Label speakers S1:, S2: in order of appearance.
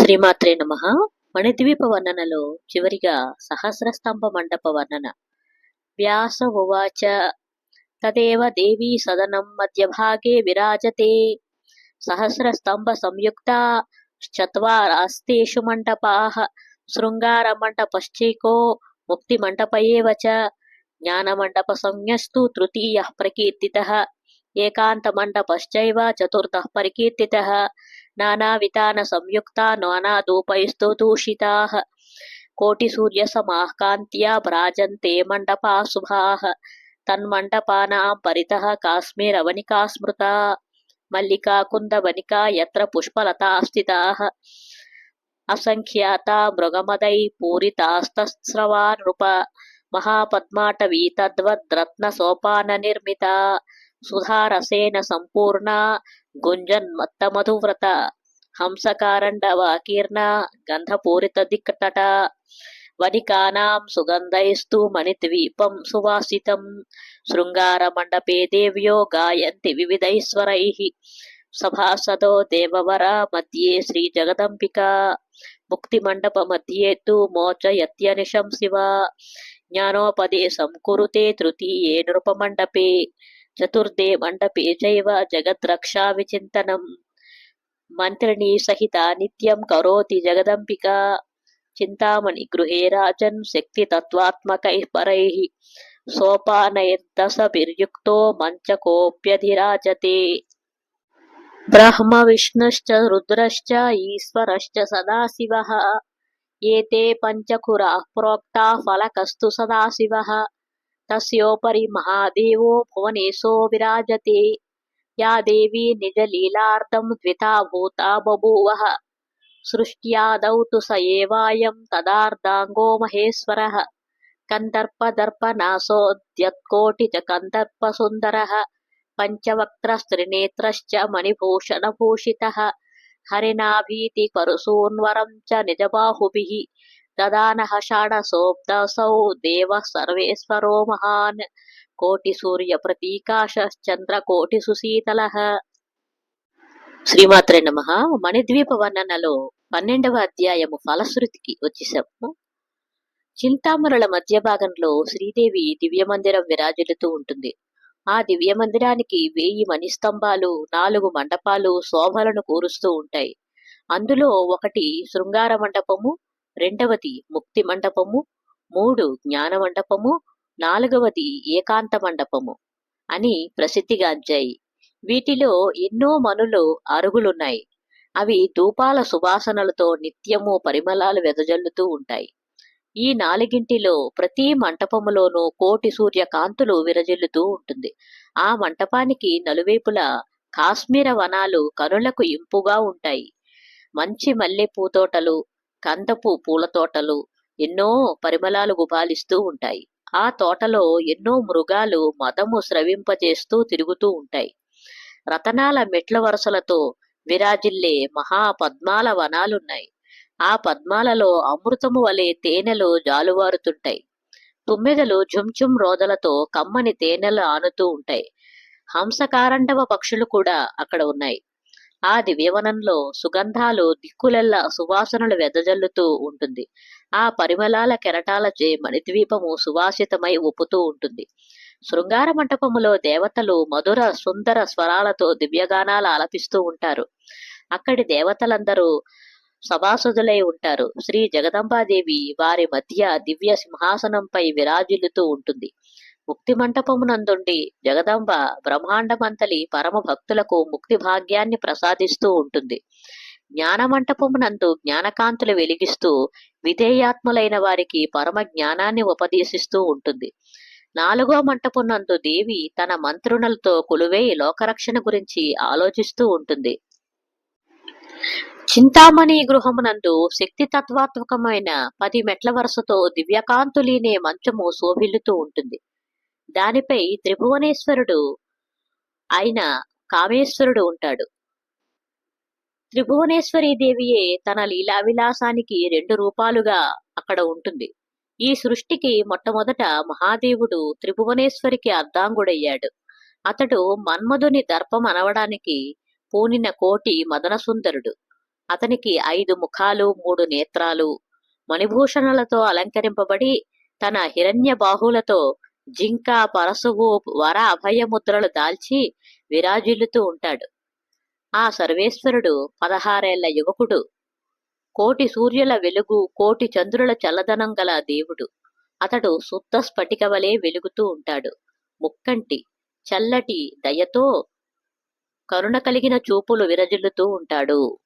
S1: శ్రీమాత్రే నమ. మణిద్వీప వర్ణనలో చివరిగా సహస్రస్తంభ మండప వర్ణన. వ్యాస ఉవాచ తదేవ దేవీ సదనం మధ్యభాగే విరాజతే. సహస్రస్తంభ సంయుక్త చత్వారాస్తేషు మంటపాః. శృంగార మంటపశ్చైకో ముక్తి మంటప ఏవ చ. జ్ఞానమండప సంజ్ఞస్తు తృతీయ ప్రకీర్తితः. ఏకాంత మండపశ్చైవ చతుర్థः పరికీర్తితः. नानावितान संयुक्ता नानादूपैस्तुदूषिताः कोटिसूर्यसमाः कान्त्या भ्राजन्ते मण्डपाः शुभाः तन्मण्डपानां परितः काश्मीरवनिका स्मृता मल्लिका कुन्दवनिका यत्र पुष्पलता स्थिताः असङ्ख्याता मृगमदै पूरितास्तस्रवा नृप महापद्माटवी तद्वद्रत्नसोपाननिर्मिता సుధారసేన సంపూర్ణ గుంజన్మత్తమధువ్రత హంసకారండవాకీర్ణ గంధపూరిత దిక్కట వనికానాం సుగంధైస్తు మణిద్వీపం సువాసితం శృంగార మండపే దేవ్యో గాయంతి వివిధైశ్వరై సభాసదో దేవవర మధ్యే శ్రీ జగదంబిక ముక్తి మండప మధ్యే తు మోచయత్యనిశం శివ జ్ఞానోపదేశం కురుతే తృతీయే నృపమండపే చతుర్థే మండపే చైవ జగద్రక్షావిచింతనం మంత్రిణి సహిత నిత్యం కరోతి జగదంబికా చింతామణి గృహే రాజన్ శక్తి తత్వాత్మకై పరై సోపానైర్దశభిర్యుక్తో మంచకోప్యధిరాజతే బ్రహ్మ విష్ణుశ్చ రుద్రశ్చ ఈశ్వరశ్చ సదాశివ ఏతే పంచకురా ప్రోక్తా ఫలకస్తు సదాశివ తస్యోపరి మహాదేవో భువనేశో విరాజతే యా దేవీ నిజలీలార్థం ద్వితాభూతా బభూవ సృష్ట్యాదౌ తు స ఏవాయం తదార్ధాంగో మహేశ్వర కందర్పదర్పనాశోద్యత్కోటిచ కందర్పసుందర పంచవక్త్రస్త్రినేత్రశ్చ మణిభూషణభూషిత హరినాభీతి పరుసూన్వరం చ నిజబాహుభి తదానహ షాడసోబ్దసౌ దేవ సర్వేశ్వరో మహాన్ కోటి సూర్య ప్రతీకాశ్చంద్ర కోటి సుశీతల శ్రీమాత్ర నమ. మణిద్వీప వర్ణనలో పన్నెండవ అధ్యాయము ఫలశ్రుతికి వచ్చేసాము. చింతామరుల మధ్య భాగంలో శ్రీదేవి దివ్యమందిరం విరాజిల్లుతూ ఉంటుంది. ఆ దివ్యమందిరానికి వెయ్యి మణిస్తంభాలు నాలుగు మండపాలు శోభలను కూరుస్తూ ఉంటాయి. అందులో ఒకటి శృంగార మండపము రెండవది ముక్తి మండపము మూడు జ్ఞాన మండపము నాలుగవది ఏకాంత మండపము అని ప్రసిద్ధిగాంచాయి వీటిలో ఎన్నో మనులు అరుగులున్నాయి. అవి ధూపాల సువాసనలతో నిత్యము పరిమళాలు వెదజల్లుతూ ఉంటాయి. ఈ నాలుగింటిలో ప్రతి మంటపములోనూ కోటి సూర్యకాంతులు విరజిల్లుతూ ఉంటుంది. ఆ మంటపానికి నలువైపులా కాశ్మీర వనాలు కనులకు ఇంపుగా ఉంటాయి. మంచి మల్లె పూతోటలు కందపు పూల తోటలు ఎన్నో పరిమళాలు గుబాలిస్తూ ఉంటాయి. ఆ తోటలో ఎన్నో మృగాలు మదము స్రవింపజేస్తూ తిరుగుతూ ఉంటాయి. రతనాల మెట్ల వరుసలతో విరాజిల్లే మహా పద్మాల వనాలున్నాయి. ఆ పద్మాలలో అమృతము వలె తేనెలు జాలువారుతుంటాయి. తుమ్మెదలు ఝుంఝుం రోదలతో కమ్మని తేనెలు ఆనుతూ ఉంటాయి. హంసకారండవ పక్షులు కూడా అక్కడ ఉన్నాయి. ఆ దివ్యవనంలో సుగంధాలు దిక్కులెల్లా సువాసనలు వెదజల్లుతూ ఉంటుంది. ఆ పరిమళాల కెరటాలచే మణిద్వీపము సువాసితమై ఉప్పుతూ ఉంటుంది. శృంగార మంటపములో దేవతలు మధుర సుందర స్వరాలతో దివ్యగానాలు ఆలపిస్తూ ఉంటారు. అక్కడి దేవతలందరూ సభాసదులై ఉంటారు. శ్రీ జగదంబాదేవి వారి మధ్య దివ్య సింహాసనంపై విరాజిల్లుతూ ఉంటుంది. ముక్తి మంటపమునందుండి జగదంబ బ్రహ్మాండమంతలి పరమ భక్తులకు ముక్తి భాగ్యాన్ని ప్రసాదిస్తూ ఉంటుంది. జ్ఞానమంటపమునందు జ్ఞానకాంతులు వెలిగిస్తూ విధేయాత్ములైన వారికి పరమ జ్ఞానాన్ని ఉపదేశిస్తూ ఉంటుంది. నాలుగో మంటపమునందు దేవి తన మంత్రుణలతో కొలువై లోకరక్షణ గురించి ఆలోచిస్తూ ఉంటుంది. చింతామణి గృహమునందు శక్తి తత్వాత్మకమైన పది మెట్ల వరుసతో దివ్యకాంతులీనే మంచము శోభిల్లుతూ ఉంటుంది. దానిపై త్రిభువనేశ్వరుడు అయిన కామేశ్వరుడు ఉంటాడు. త్రిభువనేశ్వరి దేవియే తన లీలా విలాసానికి రెండు రూపాలుగా అక్కడ ఉంటుంది. ఈ సృష్టికి మొట్టమొదట మహాదేవుడు త్రిభువనేశ్వరికి అర్ధాంగుడయ్యాడు. అతడు మన్మధుని దర్పం అనవడానికి పూనిన కోటి మదనసుందరుడు. అతనికి ఐదు ముఖాలు మూడు నేత్రాలు మణిభూషణలతో అలంకరింపబడి తన హిరణ్య బాహులతో జింక పరశువు వర అభయముద్రలు దాల్చి విరాజిల్లుతూ ఉంటాడు. ఆ సర్వేశ్వరుడు పదహారేళ్ళ యువకుడు. కోటి సూర్యుల వెలుగు కోటి చంద్రుల చల్లదనం గల దేవుడు. అతడు శుద్ధ స్ఫటిక వలె వెలుగుతూ ఉంటాడు. ముక్కంటి చల్లటి దయతో కరుణ కలిగిన చూపులు విరజిల్లుతూ ఉంటాడు.